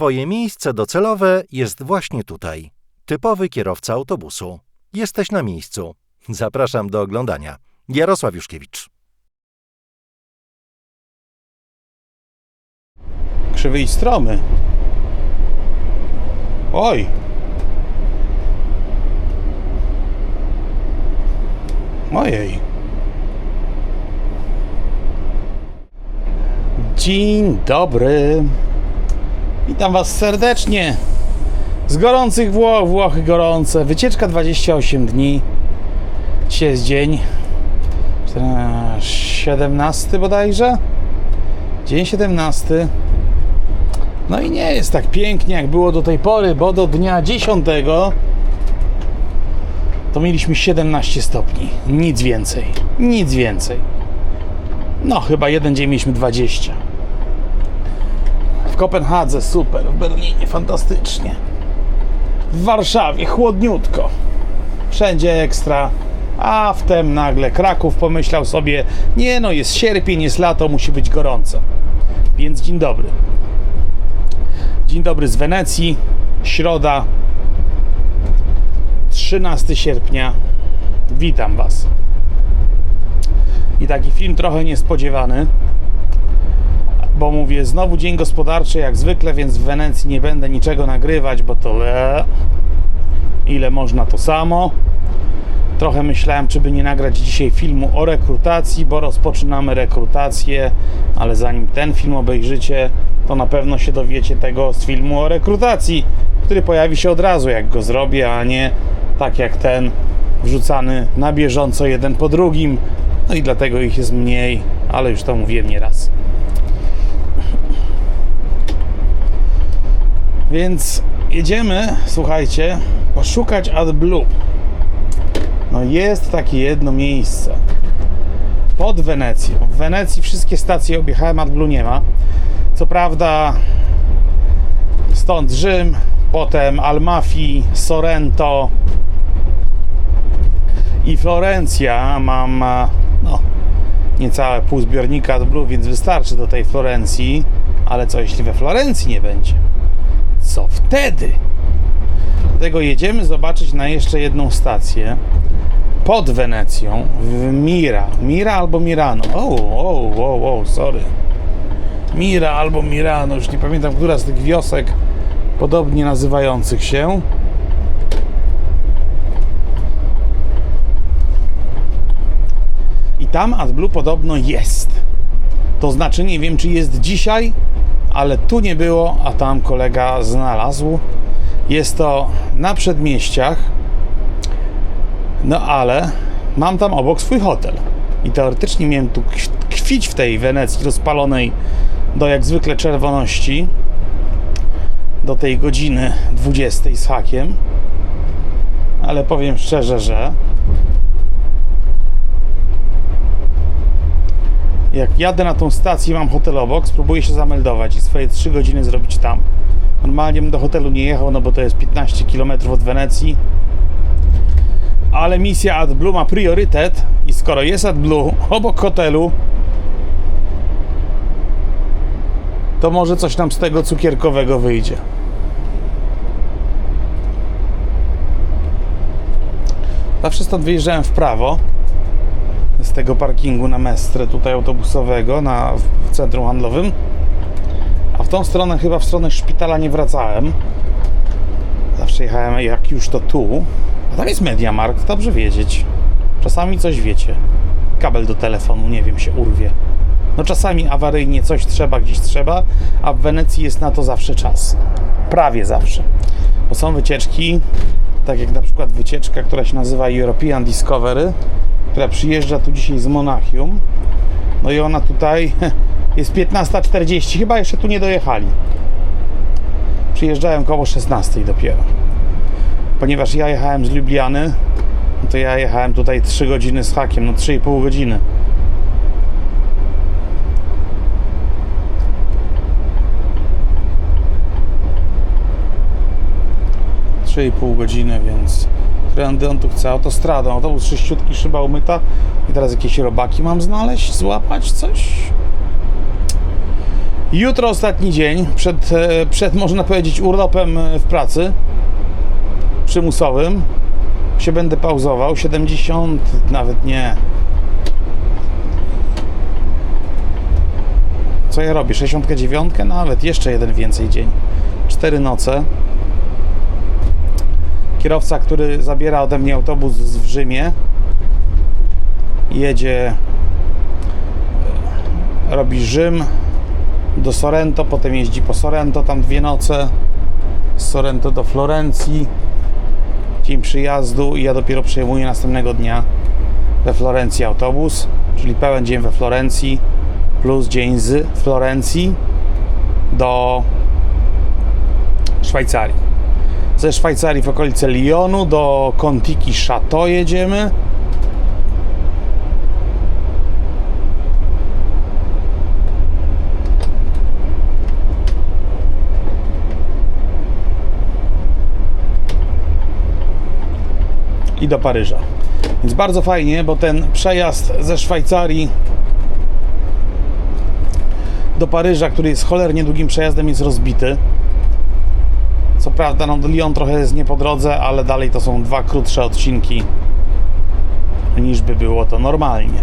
Twoje miejsce docelowe jest właśnie tutaj. Typowy kierowca autobusu. Jesteś na miejscu. Zapraszam do oglądania. Jarosław Juszkiewicz. Krzywy i stromy. Oj. Ojej. Dzień dobry. Witam Was serdecznie. Z gorących Włoch, Włochy gorące. Wycieczka 28 dni. Dzisiaj jest dzień 17 bodajże. Dzień 17. No i nie jest tak pięknie jak było do tej pory, bo do dnia 10 to mieliśmy 17 stopni. Nic więcej. Nic więcej. No, chyba jeden dzień mieliśmy 20. Kopenhadze super, w Berlinie fantastycznie. W Warszawie chłodniutko. Wszędzie ekstra. A wtem nagle Kraków pomyślał sobie: Nie no, jest sierpień, jest lato, musi być gorąco. Więc dzień dobry. Dzień dobry z Wenecji. Środa, 13 sierpnia. Witam Was. I taki film trochę niespodziewany, bo mówię, znowu dzień gospodarczy jak zwykle, więc w Wenecji nie będę niczego nagrywać, bo to ile można to samo. Trochę myślałem, czy by nie nagrać dzisiaj filmu o rekrutacji, bo rozpoczynamy rekrutację, ale zanim ten film obejrzycie, to na pewno się dowiecie tego z filmu o rekrutacji, który pojawi się od razu, jak go zrobię, a nie tak jak ten wrzucany na bieżąco jeden po drugim. No i dlatego ich jest mniej, ale już to mówiłem nieraz. Więc jedziemy, słuchajcie, poszukać AdBlue. No jest takie jedno miejsce. Pod Wenecją. W Wenecji wszystkie stacje objechałem, AdBlue nie ma. Co prawda stąd Rzym, potem Almafi, Sorrento i Florencja. Mam e, no, niecałe pół zbiornika AdBlue, więc wystarczy do tej Florencji. Ale co jeśli we Florencji nie będzie? Co wtedy? Dlatego jedziemy zobaczyć na jeszcze jedną stację pod Wenecją w Mira. Mira albo Mirano. O, o, o, o, sorry. Mira albo Mirano, już nie pamiętam, która z tych wiosek podobnie nazywających się. I tam AdBlue podobno jest. To znaczy, nie wiem, czy jest dzisiaj, ale tu nie było, a tam kolega znalazł. Jest to na przedmieściach, no ale mam tam obok swój hotel. I teoretycznie miałem tu tkwić w tej Wenecji rozpalonej do jak zwykle czerwoności do tej godziny 20 z hakiem. Ale powiem szczerze, że jak jadę na tą stację, mam hotel obok, spróbuję się zameldować i swoje 3 godziny zrobić tam. Normalnie bym do hotelu nie jechał, no bo to jest 15 km od Wenecji. Ale misja AdBlue ma priorytet i skoro jest AdBlue obok hotelu, to może coś nam z tego cukierkowego wyjdzie. Zawsze stąd wyjeżdżałem w prawo z tego parkingu na Mestre tutaj autobusowego na, w centrum handlowym. A w tą stronę chyba w stronę szpitala nie wracałem. Zawsze jechałem jak już to tu. A tam jest Mediamarkt, dobrze wiedzieć. Czasami coś wiecie. Kabel do telefonu, nie wiem, się urwie. No czasami awaryjnie coś trzeba, gdzieś trzeba, a w Wenecji jest na to zawsze czas. Prawie zawsze. Bo są wycieczki, tak jak na przykład wycieczka, która się nazywa European Discovery, która przyjeżdża tu dzisiaj z Monachium. No i ona tutaj jest 15.40, chyba jeszcze tu nie dojechali. Przyjeżdżają koło 16 dopiero. Ponieważ ja jechałem z Lubliany, no to ja jechałem tutaj 3 godziny z hakiem, no 3,5 godziny. 3,5 godziny, więc którędy on tu chce? Autostradą, autobus sześciutki, szyba umyta i teraz jakieś robaki mam znaleźć, złapać coś? Jutro ostatni dzień przed, e, przed można powiedzieć, urlopem e, w pracy przymusowym. Się będę pauzował. 70, nawet nie. Co ja robię? 69? Nawet jeszcze jeden więcej dzień. Cztery noce. Kierowca, który zabiera ode mnie autobus w Rzymie, jedzie, e, robi Rzym do Sorrento, potem jeździ po Sorrento, tam dwie noce, z Sorrento do Florencji, dzień przyjazdu i ja dopiero przejmuję następnego dnia we Florencji autobus, czyli pełen dzień we Florencji, plus dzień z Florencji do Szwajcarii. Ze Szwajcarii w okolice Lyonu do Contiki Chateau jedziemy. I do Paryża. Więc bardzo fajnie, bo ten przejazd ze Szwajcarii do Paryża, który jest cholernie długim przejazdem, jest rozbity. Prawda, no Lyon trochę jest nie po drodze, ale dalej to są dwa krótsze odcinki niż by było to normalnie.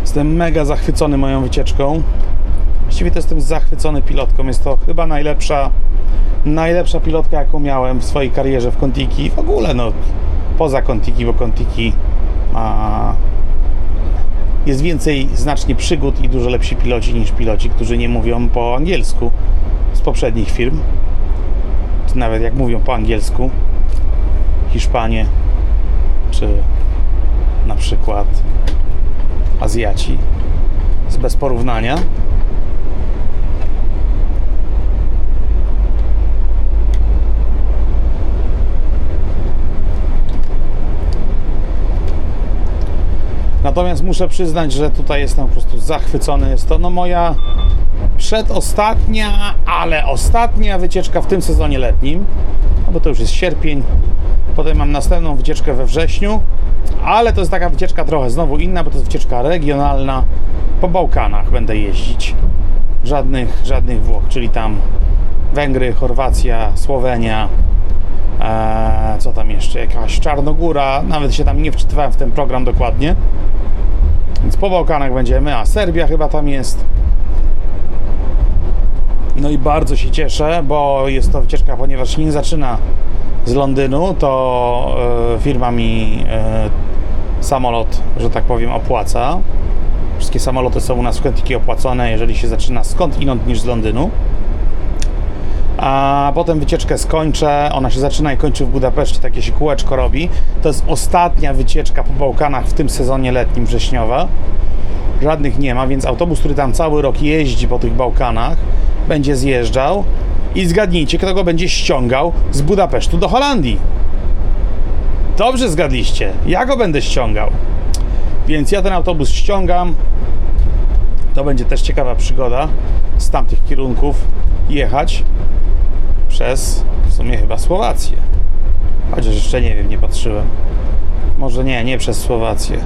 Jestem mega zachwycony moją wycieczką. Właściwie to jestem zachwycony pilotką. Jest to chyba najlepsza, najlepsza pilotka, jaką miałem w swojej karierze w Contiki. W ogóle, no, poza Contiki, bo Contiki ma jest więcej znacznie przygód i dużo lepsi piloci niż piloci, którzy nie mówią po angielsku z poprzednich firm. Czy nawet jak mówią po angielsku, Hiszpanie, czy na przykład Azjaci, jest bez porównania. Natomiast muszę przyznać, że tutaj jestem po prostu zachwycony. Jest to no moja przedostatnia, ale ostatnia wycieczka w tym sezonie letnim. No bo to już jest sierpień. Potem mam następną wycieczkę we wrześniu. Ale to jest taka wycieczka trochę znowu inna, bo to jest wycieczka regionalna. Po Bałkanach będę jeździć. Żadnych, żadnych Włoch, czyli tam Węgry, Chorwacja, Słowenia, Eee, co tam jeszcze? Jakaś Czarnogóra. Nawet się tam nie wczytywałem w ten program dokładnie. Więc po Bałkanach będziemy, a Serbia chyba tam jest. No i bardzo się cieszę, bo jest to wycieczka, ponieważ nie zaczyna z Londynu, to e, firma mi e, samolot, że tak powiem, opłaca. Wszystkie samoloty są u nas w opłacone, jeżeli się zaczyna skąd inąd niż z Londynu a potem wycieczkę skończę. Ona się zaczyna i kończy w Budapeszcie, takie się kółeczko robi. To jest ostatnia wycieczka po Bałkanach w tym sezonie letnim wrześniowa. Żadnych nie ma, więc autobus, który tam cały rok jeździ po tych Bałkanach, będzie zjeżdżał i zgadnijcie, kto go będzie ściągał z Budapesztu do Holandii. Dobrze zgadliście. Ja go będę ściągał. Więc ja ten autobus ściągam. To będzie też ciekawa przygoda z tamtych kierunków jechać przez w sumie chyba Słowację. Chociaż jeszcze nie wiem, nie patrzyłem. Może nie, nie przez Słowację.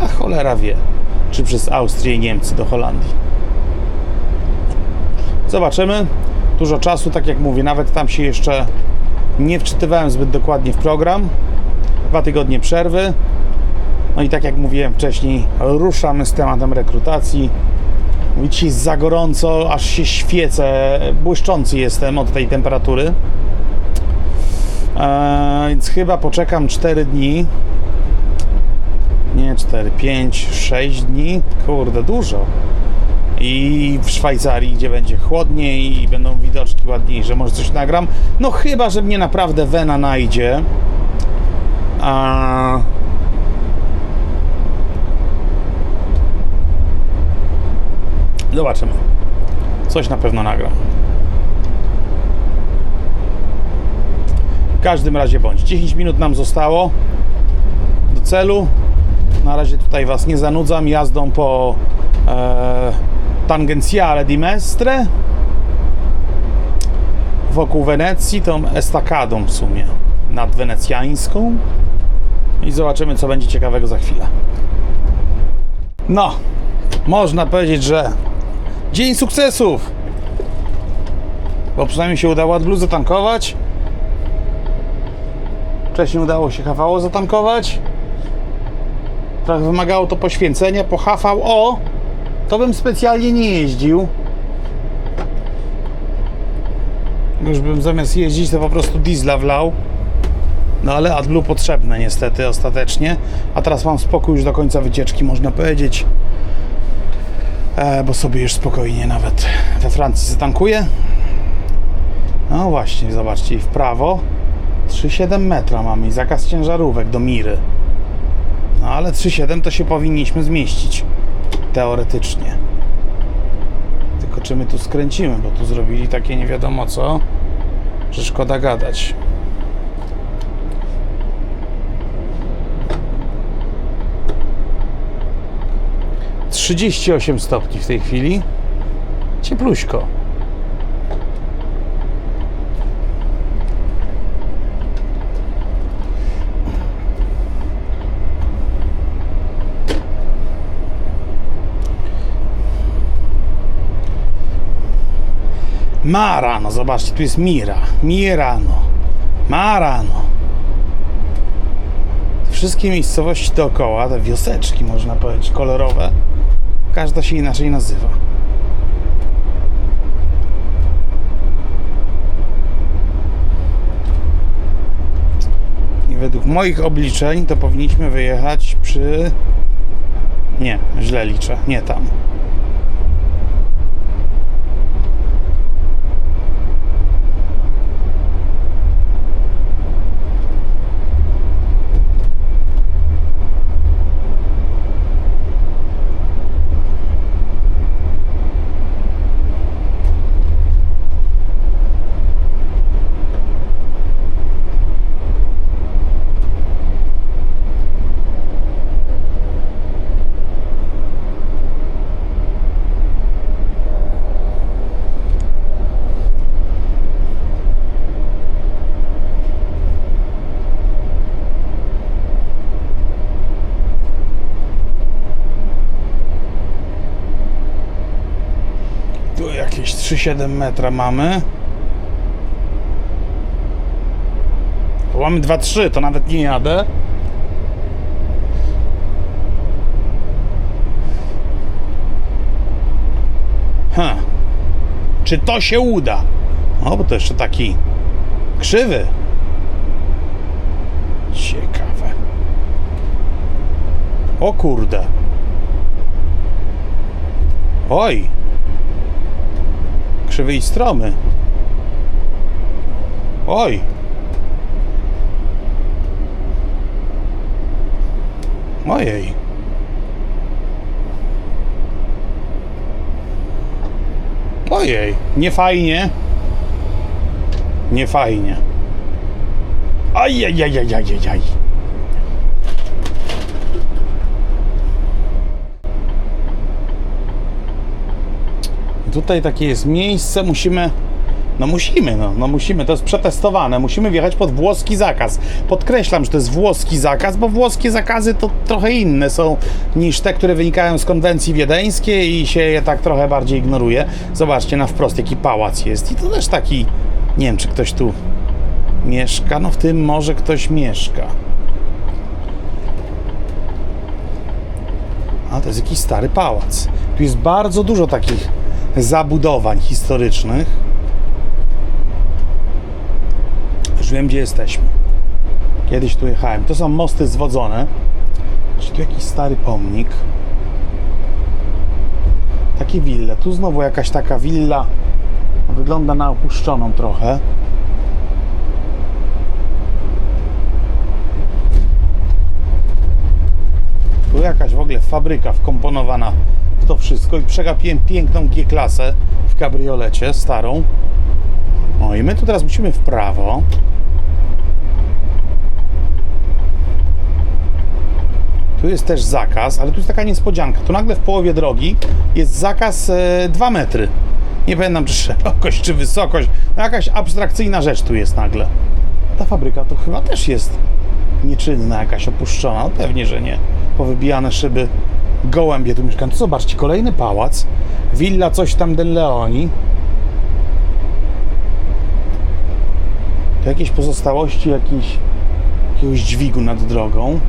A cholera wie, czy przez Austrię i Niemcy do Holandii. Zobaczymy. Dużo czasu, tak jak mówię, nawet tam się jeszcze nie wczytywałem zbyt dokładnie w program. Dwa tygodnie przerwy. No i tak jak mówiłem wcześniej, ruszamy z tematem rekrutacji. Mówić jest za gorąco, aż się świecę, błyszczący jestem od tej temperatury. Eee, więc chyba poczekam 4 dni. Nie 4, 5, 6 dni. Kurde, dużo. I w Szwajcarii, gdzie będzie chłodniej i będą widoczki ładniejsze, może coś nagram. No chyba, że mnie naprawdę wena najdzie. A... Zobaczymy. Coś na pewno nagram. W każdym razie bądź. 10 minut nam zostało do celu. Na razie tutaj Was nie zanudzam jazdą po e, Tangenziale di Mestre wokół Wenecji, tą estakadą w sumie nad No wenecjańską i zobaczymy co będzie ciekawego za chwilę. No, można powiedzieć, że dzień sukcesów. Bo przynajmniej się udało AdBlue zatankować. Wcześniej udało się HVO zatankować. Trochę wymagało to poświęcenia. Po HVO to bym specjalnie nie jeździł. Już bym zamiast jeździć to po prostu diesla wlał. No ale AdBlue potrzebne niestety ostatecznie. A teraz mam spokój już do końca wycieczki, można powiedzieć. E, bo sobie już spokojnie nawet we Francji zatankuję. No właśnie, zobaczcie, w prawo 3,7 metra mamy i zakaz ciężarówek do Miry. No ale 3,7 to się powinniśmy zmieścić. Teoretycznie. Tylko czy my tu skręcimy, bo tu zrobili takie nie wiadomo co, że szkoda gadać. Trzydzieści osiem stopni w tej chwili. Ciepluśko. Marano, zobaczcie, tu jest Mira. Mirano. Marano. Wszystkie miejscowości dookoła, te wioseczki, można powiedzieć, kolorowe, każda się inaczej nazywa. I według moich obliczeń to powinniśmy wyjechać przy. Nie, źle liczę, nie tam. Tu jakieś 3,7 metra mamy. Tu mamy 2,3, to nawet nie jadę. Ha. Czy to się uda? O, bo to jeszcze taki krzywy. Ciekawe. O kurde. Oj krzywy i stromy. Oj! Ojej. Ojej, nie fajnie. Nie fajnie. Ajajajajajajaj. Tutaj takie jest miejsce, musimy. No musimy, no, no musimy, to jest przetestowane. Musimy wjechać pod włoski zakaz. Podkreślam, że to jest włoski zakaz, bo włoskie zakazy to trochę inne są niż te, które wynikają z konwencji wiedeńskiej i się je tak trochę bardziej ignoruje. Zobaczcie na wprost, jaki pałac jest. I to też taki. Nie wiem, czy ktoś tu mieszka. No w tym może ktoś mieszka. A to jest jakiś stary pałac. Tu jest bardzo dużo takich zabudowań historycznych. Już wiem, gdzie jesteśmy. Kiedyś tu jechałem. To są mosty zwodzone. Czy tu jakiś stary pomnik? Takie wille. Tu znowu jakaś taka willa. Wygląda na opuszczoną trochę. Tu jakaś w ogóle fabryka wkomponowana to wszystko i przegapiłem piękną G-klasę w kabriolecie starą. O i my tu teraz musimy w prawo. Tu jest też zakaz, ale tu jest taka niespodzianka. Tu nagle w połowie drogi jest zakaz e, 2 metry. Nie pamiętam czy szerokość, czy wysokość. No jakaś abstrakcyjna rzecz tu jest nagle. Ta fabryka to chyba też jest nieczynna, jakaś opuszczona. No pewnie, że nie. Powybijane szyby gołębie tu mieszkają. Zobaczcie, kolejny pałac. Villa coś tam del Leoni. To jakieś pozostałości jakiś, jakiegoś dźwigu nad drogą.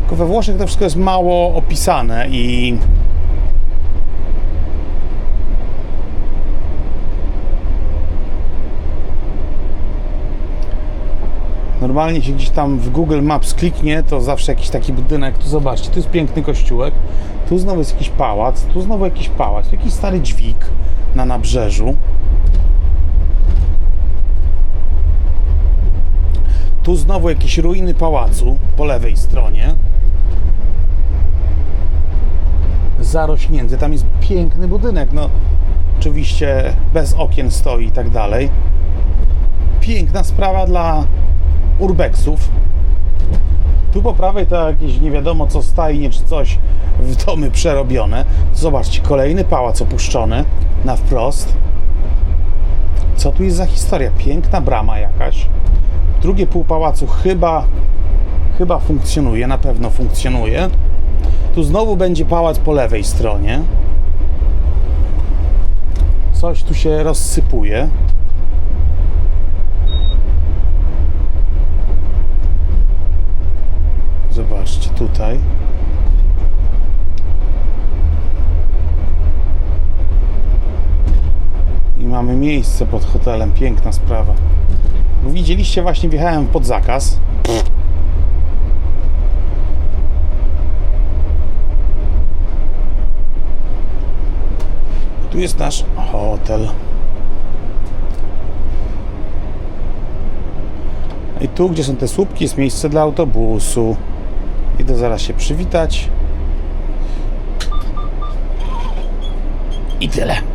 Tylko we Włoszech to wszystko jest mało opisane i Normalnie się gdzieś tam w Google Maps kliknie, to zawsze jakiś taki budynek. Tu zobaczcie, tu jest piękny kościółek, tu znowu jest jakiś pałac, tu znowu jakiś pałac, jakiś stary dźwig na nabrzeżu. Tu znowu jakieś ruiny pałacu po lewej stronie. Zarośnięty, tam jest piękny budynek, no oczywiście bez okien stoi i tak dalej. Piękna sprawa dla urbexów. Tu po prawej to jakieś nie wiadomo co stajnie czy coś w domy przerobione. Zobaczcie, kolejny pałac opuszczony na wprost. Co tu jest za historia? Piękna brama jakaś. Drugie pół pałacu chyba chyba funkcjonuje, na pewno funkcjonuje. Tu znowu będzie pałac po lewej stronie. Coś tu się rozsypuje. Zobaczcie tutaj. I mamy miejsce pod hotelem. Piękna sprawa. Widzieliście, właśnie wjechałem pod zakaz. Tu jest nasz hotel. I tu, gdzie są te słupki, jest miejsce dla autobusu. Idę zaraz się przywitać. I tyle.